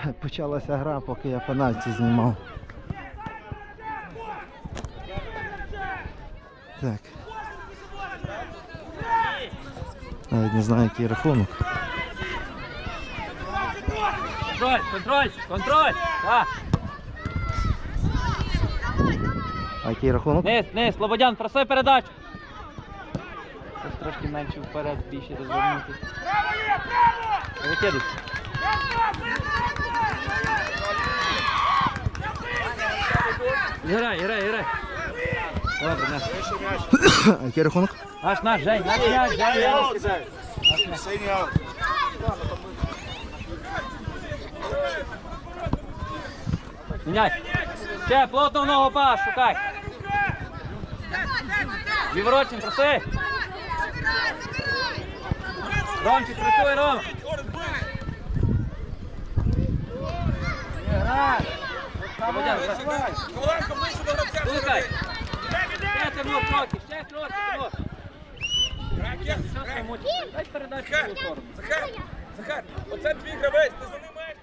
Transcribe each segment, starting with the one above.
почалася гра, поки я пенальті знімав. Так. Навіть не знаю, який рахунок. Контроль, контроль, контроль. Так. А який рахунок? Низ, низ, Слободян, просай передачу. Ось трошки менше вперед, більше розвернути. Викидуй. Грай, грай, грай. Добре, наш. А який рахунок? Наш, наш, Жень, наш, наш, Жень, наш. Міняй. Ще, плотно в ногу пас, шукай. Віворочен, проси. Ромчик, працюй, Ром. Грай. Грай. Ближче до гравця. Слухай. Іде, іде, тягнув кроки, ще кроки, тягнув. Ракет, Ракет. Дай передачу в цю сторону. Захар, Захар, оце твій гравець, ти за ним маєш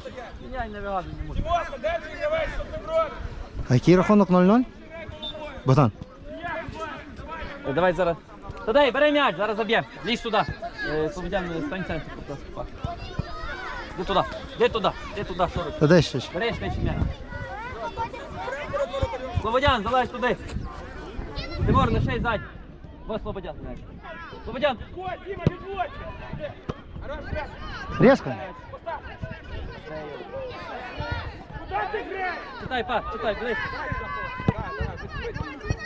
стояти. Міняй не можу. Тимоха, де твій гравець, що ти робиш? А який рахунок 0-0? Богдан. Е, Давай зараз. Та дай, бери м'яч, зараз заб'ємо. Лізь туди. Е, Слободян, стань центр, Іди туди, іди туди, іди туди, що робиш? Та де ще? ж? Бери швидше. Слободян, залазь туди. Тимур, лишай ззаді. Ось Слободян м'яч. Слободян, граєш? читай пас, читай, ближче.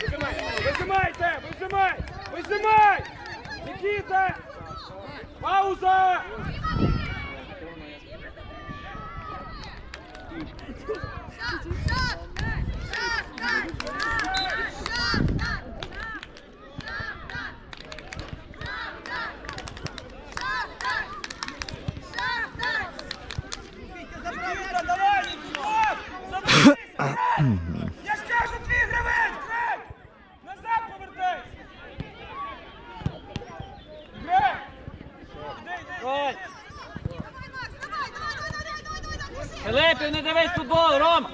Вижимай, вижимайте, вижимай, вижимай! Нікіта! Пауза! Нікіта, давай, Нікіта! Заберися! Я ж кажу, твій гравець, грай! Назад повертайся! Грай! Іди, іди, Ой. Филипів, не дивись футбол, Рома.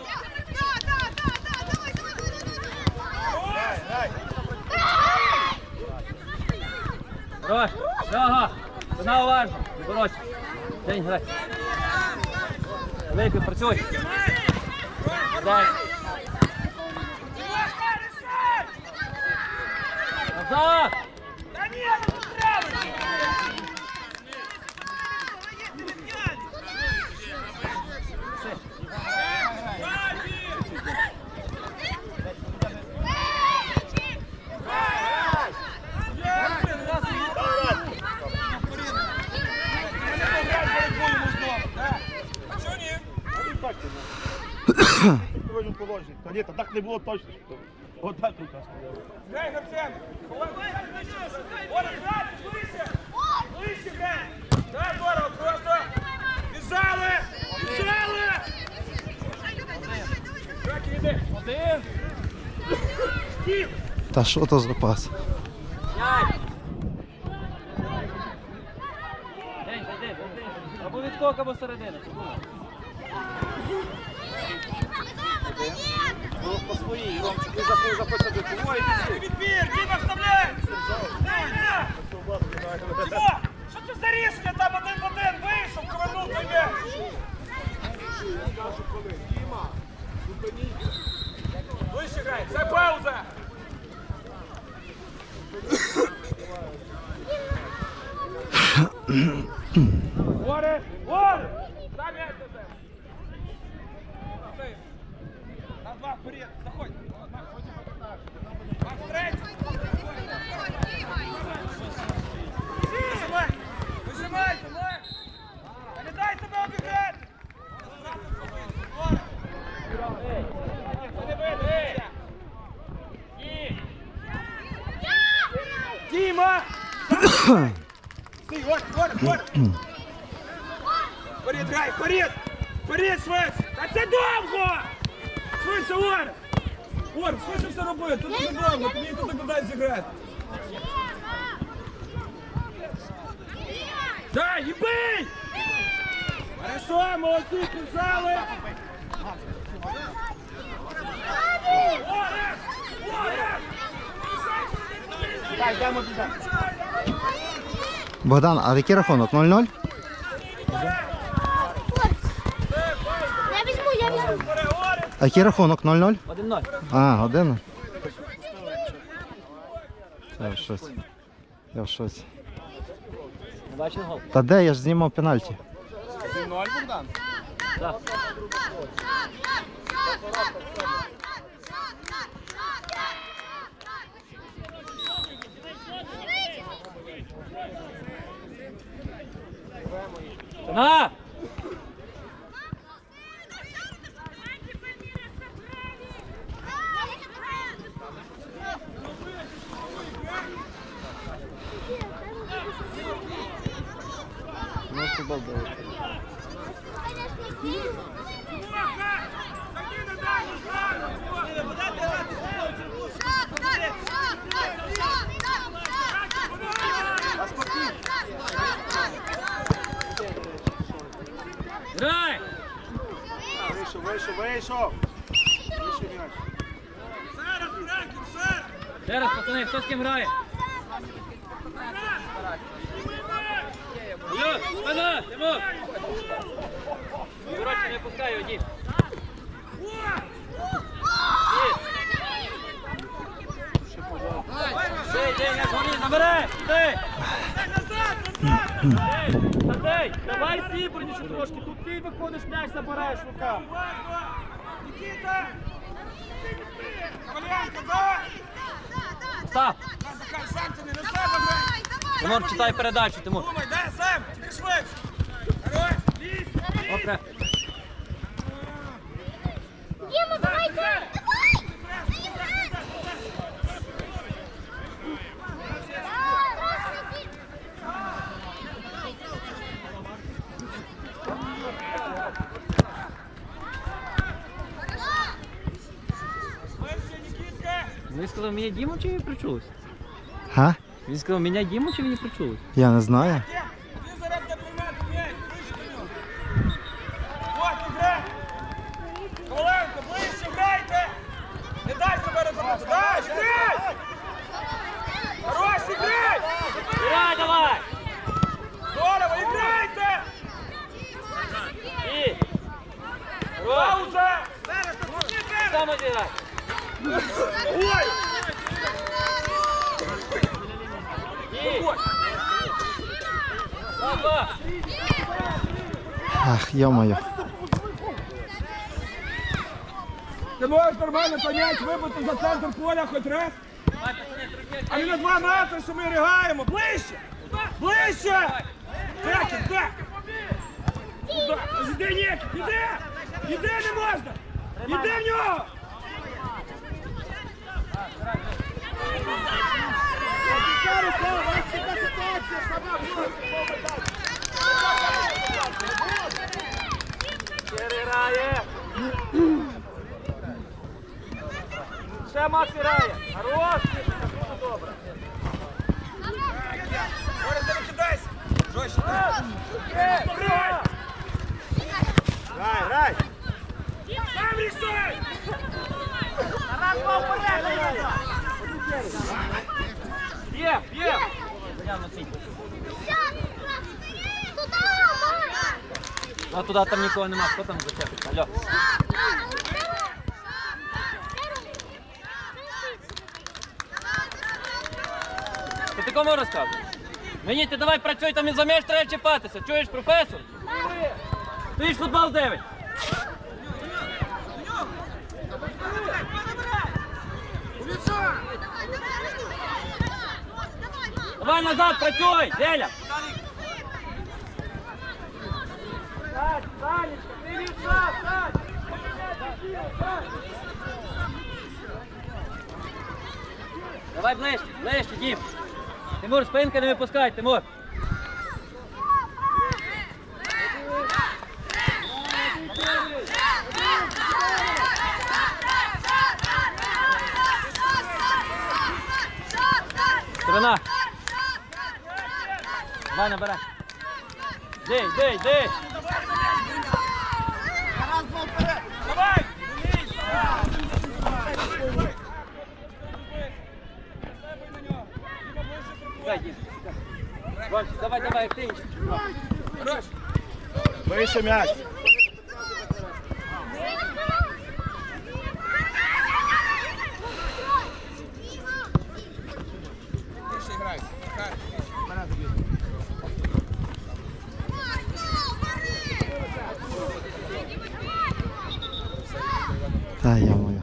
Хорош. Ага. Вона уважно. Вибороч. День грай. Филипів, працюй. Дай. Назад. Ні, та так не було точно. Отак рука стояла. Грай! Один! Та що то за пас? День, зайди, зайди. Або відкок, або середина. Ну, по своїй, Ромчик, він захоче захоче до того і пішли. Відбір! Діма вставляй! Що це за різка там один в один вийшов, ковернув той м'яч? Ближче грай, це пауза! Горе! Горе! Дай м'яч до себе! Ти. На два вперед, заходь! Макс, третій! Вижимай! Вижимай, давай! Та не дай себе обіграти! Не бити! І! Діма! Стій, вот, вот, вот! Вперед, грай, вперед! Вперед, Та це довго! Швидше, Ор! Ор, швидше все робити, тут дуже довго, тобі туди кудись зіграти. Дай, і! Хорошо! молодці! Так, йдемо туди. Богдан, а який рахунок? 0-0? Я візьму, я візьму. А який рахунок? 0-0? 1-0. А, один. Це в щось. Я в щось. Не бачив гол? Та де я ж знімав пенальті? 1-0, Богдан. Так. На! Ну, футбол дивиться. Грай! Вийшов, вийшов, вийшов. Вийшов м'яч. Зараз, Френків, зараз! Ще раз, пацани, хто з ким грає? Спина, Тимур! Коротше, не пускай його, Дім. Ти, ти, згорі, забери, ти! Садей, давай сіборніше трошки, тут ти виходиш, м'яч забереш руками. Нікіта! Коваленко, да! Став! Захар, сам ти не на себе, блядь! Тимур, читай передачу, Тимур. Думай, дай Сем! тільки швидше! Хорош, лізь, лізь! Добре. Діма, давай, давай! Сказав, мене Діма чи мені причулось? Га? Він сказав, мене Діма чи мені причулось? Я не знаю. Ти зараз буде приймати м'яч, ближче до нього! От, грай! Коваленко, ближче грайте! Не дай себе розробити! Дай, грай! Хорош, грай! Грай, давай! Здорово, іграйте! І! Хорош! Пауза! Само зіграй! Ой! І! Два-два! Ах, йо-моє. Ти можеш нормально понять, вибити за центр поля хоч раз? А не на два метри, що ми ригаємо. Ближче! Ближче! Так! Куда? Іди, Нік, іди! Іди, не можна! Іди в нього! Переграє! Ще Макс грає! Хорош! Дуже добре! Борис, не викидайся! Жорстче! Грай! Грай, грай. Сам рішай! Є! Є! Ян, Матвій. А туди там нікого нема, хто там зачепиться? Алло. Ти ти кому розказуєш? Мені ти давай працюй, там і за м'яч треба чіпатися. Чуєш, професор? Ти ж футбол дивись. Давай назад, працюй, Деля. Давай ближче, ближче, Дім. Тимур, спинка не випускай, Тимур. Сторона. Давай набирай. Дей, дей, дей. шукай, Дім. Давай, давай, ты. Хорош. Выше м'яч. Більше грай. Захар. Та я моя.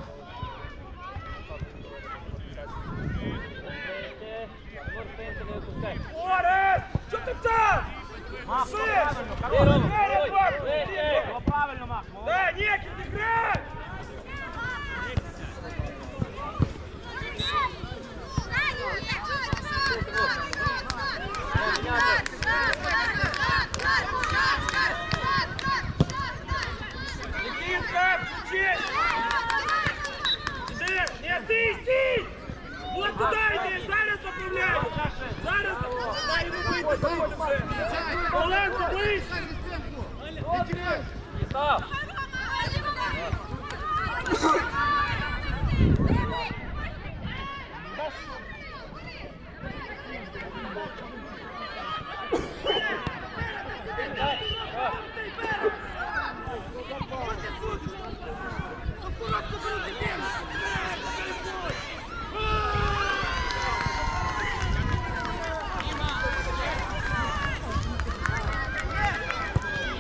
Тимур, спинку не випускай. Орес! Що ти там? Сиш! Ти, Рома, Грай, ой, Егор! вище. Правильно, Мах. Да, Нікіт, ти грай! Нікітка, включись! Іди! Не, стій, стій! Вот туди йди, зараз направляю! Зараз дай йому вийти звідси! Оленко, ближче! Став.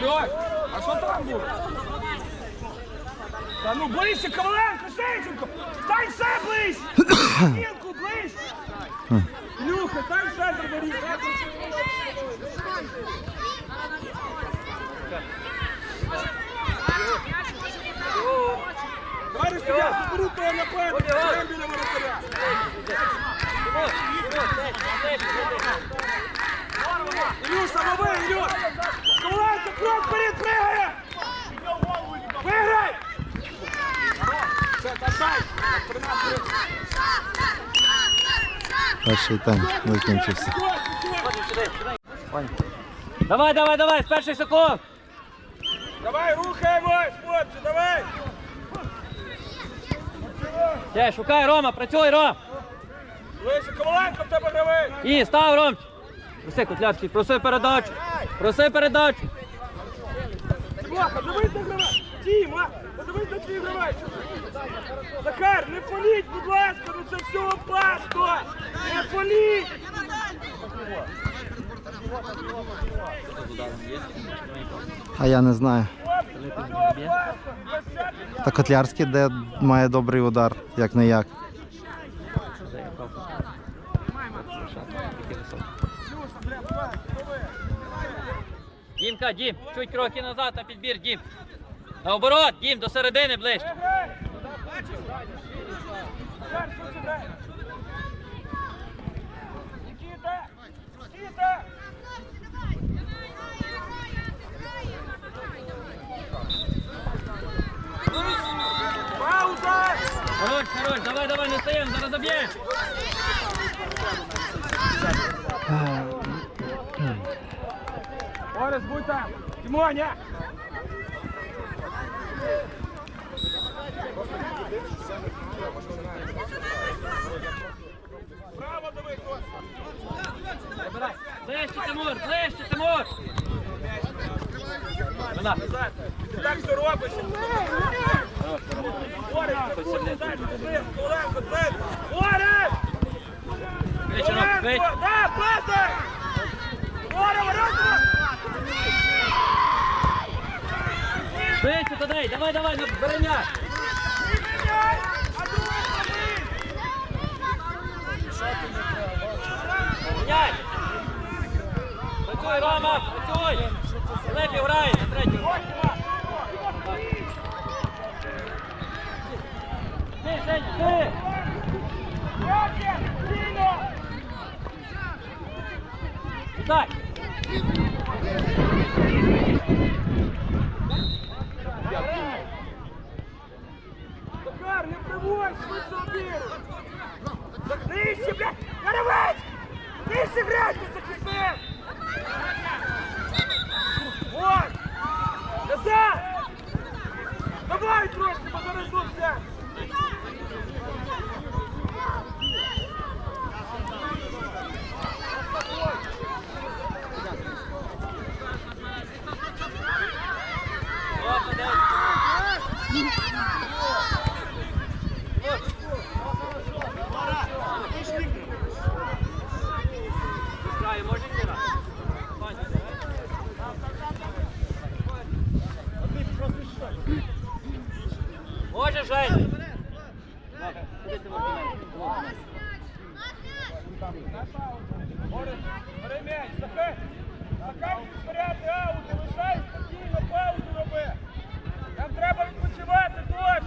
Льось, а що там було? Та ну ближче, Коваленко, Сенченко! Стань ще ближче! Стінку ближче! Люха, стань до воріт! Товариш суддя, заберу того нападу, прямо біля воротаря. Ілюша, лови, Ілюш! Коваленко, крок вперед, пригає! Виграй! Все, тащай! Перший тайм закінчився. Давай, давай, давай, з перших секунд. Давай, рухаємось, хлопці, давай! Ще, шукай, Рома, працюй, Ром. Лише Коваленко в тебе гравець! І, став, Ромчик. Проси, Котлярський, проси передачу. Проси передачу. Тимоха, дивись на гравець! Тіма, подивись на твій гравець! Захар, не фоліть, будь ласка, ну це все опасно! Не фоліть! А я не знаю. Та Котлярський, де має добрий удар, як не як. Дімка, Дім, чуть кроки назад на підбір, Дім. Наоборот, Дім, до середини ближче. Хорош, хорош, давай, давай, не стоїмо, зараз заб'єш. Будь там! Тимоня! Право ось! Забирай. Ближче, Тимур, ближче, Тимур. Вона. Ти так все робиш! Орес, секунду, далі, дивись, Оленко, дивись! Орес! Вище, Ром, вище. Оленко! Да, пасай! Оре, ворота! Швидше туди, давай, давай, на. Міняй. Працюй, Рома, працюй. Лепі грає на третьому. Ти, Жень, ти. Дай. Захар, не приводь, швидше обіру! Нижче, блядь! Горовець! Нижче грайте, захисник! Ой! Назад! Давай трошки, бо зараз тут все! Жень. Добре, куди ти виконуєш? Бери, бери м'яч, захай. Захай вперед, аут, лишай спокійно, паузу роби. Нам треба відпочивати теж.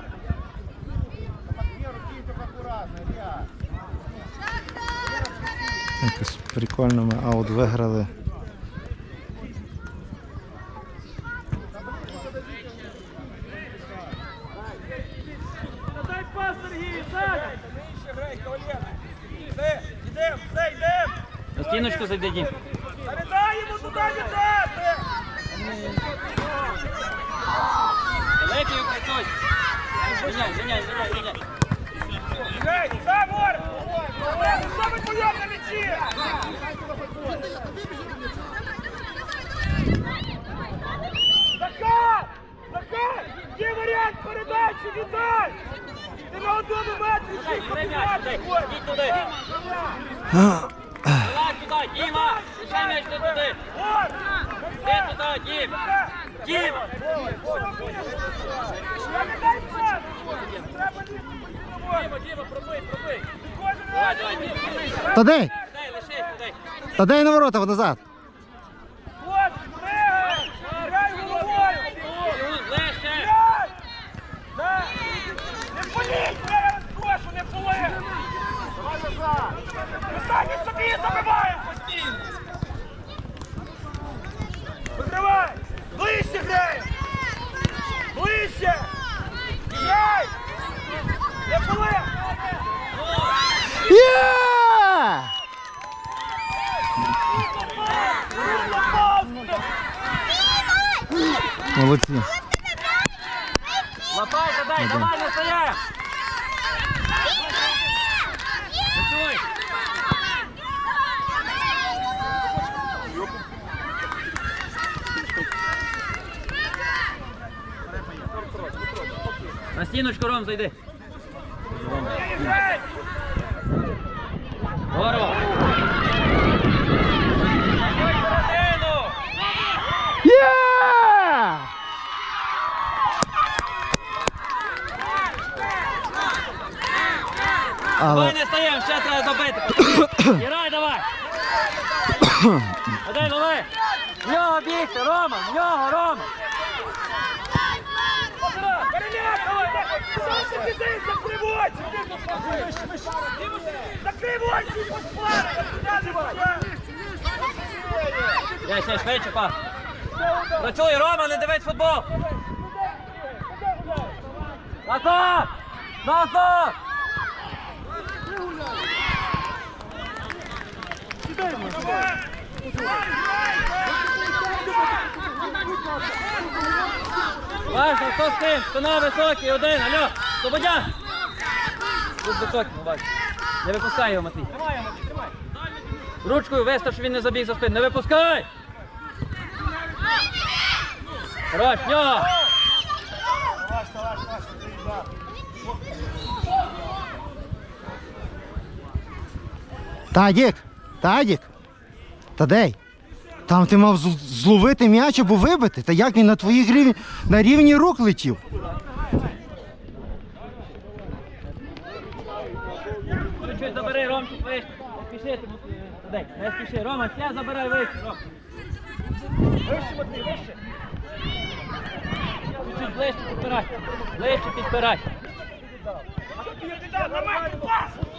Якось прикольно ми аут виграли. Дай пас, Сергій, зараз. Нижче грай, кавалер. Все, йдем, все, йдем. На стіночку зайди, Дім. Передаємо туди віддати. Далекий працюй. Міняй, міняй, міняй, міняй. Грай, Самур! Олег, що ви твоєм на м'ячі? Захар! Захар! Є варіант передачі, віддай! Ти на одному метрі всіх Діма. Лишай м'яч ти! Дай, туди. Тадей на ворота назад! От, пригай! Грай головою! Бігун, Ближче. Грай! Да! Не політь! Я вас прошу, не поли! Ми самі собі забиваємо постійно! Викривай! Ближче грай! Ближче! Грай! Не поли! Є! Молодці. Лапай, дай, давай, не стоять! На стіночку, Ром, зайди. Грай! Здорово. Ой, середину. Є! Давай Але не стоїмо, ще треба добити. Гірай, давай. Дай, лови. В нього бігти, Рома, в нього, Рома. Я ще швидше, па. Працюй, Рома, не дивись футбол. Назад! Назад! Важно, хто з ким? Спина високий, один, алло, Слободян! Тут високий, ну, бач. Не випускай його, Матвій. Ручкою вести, щоб він не забіг за спину. Не випускай! Хорош, нього! Тадік! Тадік! Тадей! Там ти мав зловити м'яч або вибити. Та як він на твоїх рівні, на рівні рук летів? Забери, Ромчик, вище. Не спіши. Рома, ще забирай вище, Ром. Вище, Матвій, вище. Ближче підпирай. Ближче підпирай. Дай пас, ти забив порой. Лисі!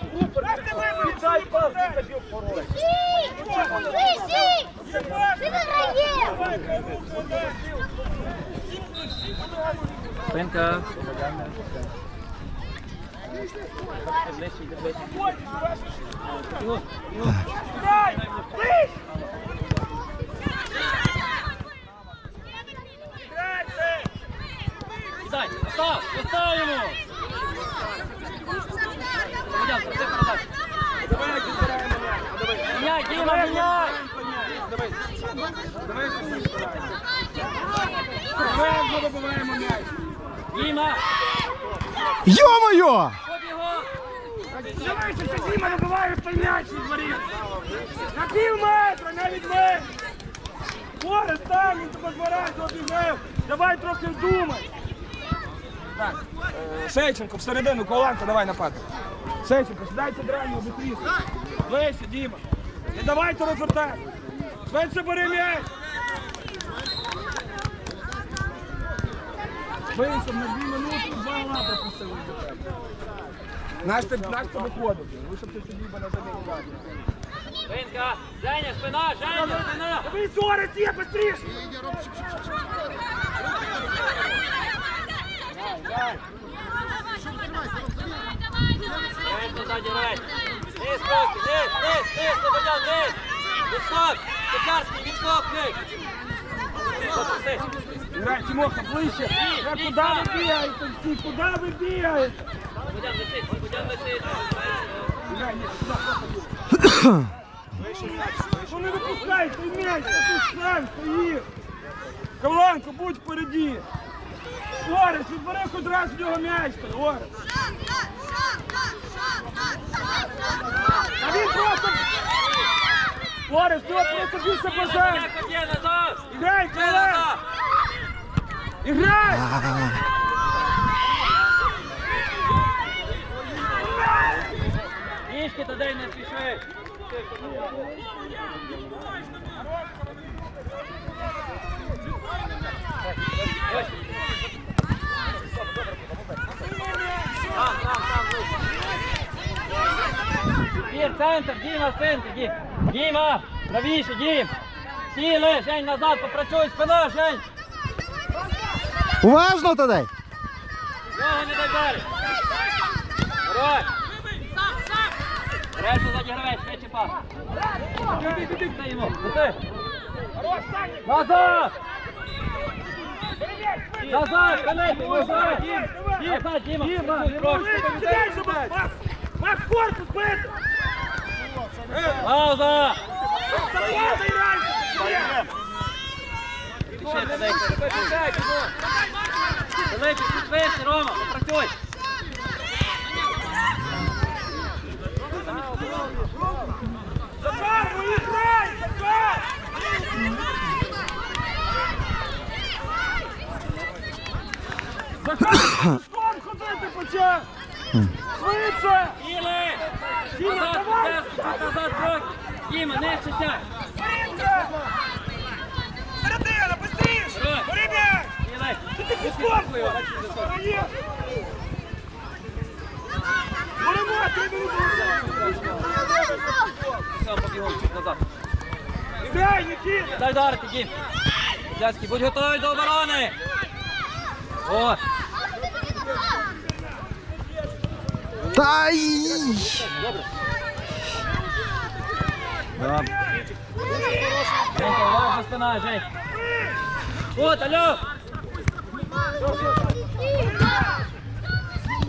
Ти виграєш! Спинка. Ближче, йди ближче. Його, його. Дай! Ближче! Грайте! Дай, постав, постав йому. Слободян, проси передачу. Давай підбираємо м'яч. Міняй, Діма, міняй. Давай забиваємо м'яч. Діма, Йо-моє! Дивися, що Діма м'яч. На пів метра, навіть менше. Борис там, він тебе два. Давай трохи думай. Так. Е, Шейченко, всередину, Коваленко, давай напад. Шейченко, сідайте драйву, быстріше. Ближче, Діма. Не давайте розвертай. Швидше бери м'яч. Вийшов на дві минути, два лапи просили за тебе. Наш ти, наш ти виходив. Ви щоб ти собі би на заміну Женя, спина! Женя, спина! Ви зори є, быстріше! Рейс назаді, рейс! Низ, Костя, низ, низ, низ, Слободян, низ! Відскок! Петярський, відскок, Грай, Тимоха, ближче! Куди ви бігаєте всі? Куди ви бігаєте? Слободян, летить, Слободян, летить! Грай, ні, сюди, Ну не випускай, той м'яч, ти сам стоїш! Будь впереді! Орес, відбери хоч раз в нього м'яч, Орес! А він просто... Орес, ти от просто більше бажаєш! Як є назад! Іграй, Ще Коваленко! назад! Іграй! Пішки туди не спіши! Там, там, там, Дім, центр, Діма, в центрі, Дім. Правіше, Дім. Сіли, Жень, назад, попрацюй, спина, Жень. Уважно Тадей! Ногу не дай далі. Герой. Решту ззаді швидше пас. Ти йому, ти. Назад! Назад, Филиппик, назад, Дім! Дім, назад, Діма, Сідай, щоб Макс! Корпус бити! Пауза! Заходи, грай! Ще, Филиппик. Филиппик, тут вище, Рома, попрацюй. Захар, ну! Захар! Захар, скоро ходити почав! Швидше! Сіли! Діма, Назад, давай! Петровський, чуть назад, трохи. Діма, сядь. Марінка! Середина, быстріше! М'яч! Ти! Стоїть! Боремо, три минути! Все, побігом, чуть назад. Грай, Нікіта! Дай вдарити, Дім. Дядьки, будь готовий до оборони. О, Та й... Женька, уважно спина, Жень. От, алло.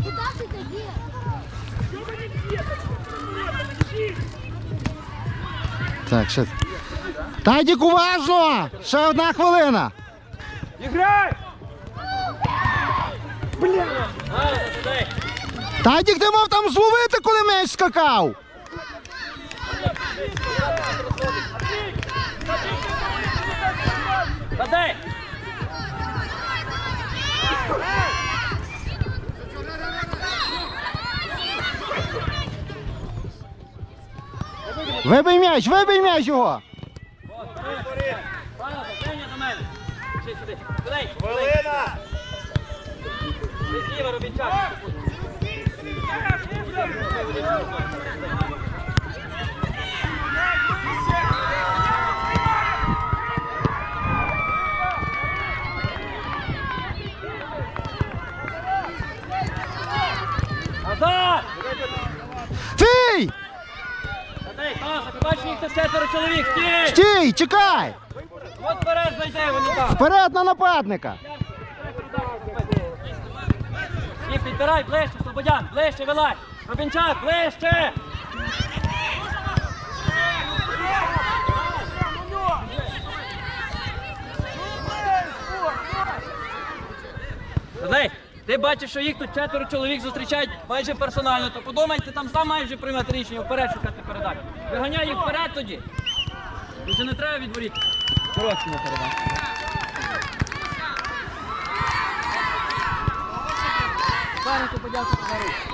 Куда ты? Так, ще. Тадік, уважно! Ще одна хвилина! Іграй! Бля! Тадік, ти мав там зловити, коли м'яч скакав! Туди. Вибий м'яч, вибий м'яч його! От, туди. Пауза, Женя до мене. Ще сюди. Туди. Хвилина! Ти зліва, Рубінчак. Назад! Стій! Туди, пауза, ти бачиш, їх тут четверо Стій! Стій, чекай! Вперед на нападника! І підбирай ближче, Слободян, ближче вилазь. Робінчак, ближче. Туди. Ти бачиш, що їх тут четверо чоловік зустрічають майже персонально, то подумай, ти там сам маєш вже приймати рішення вперед шукати передачу. Виганяй їх вперед тоді. Вже не треба відворіти. Коротше на передачу. Пару подякувати за подаруй.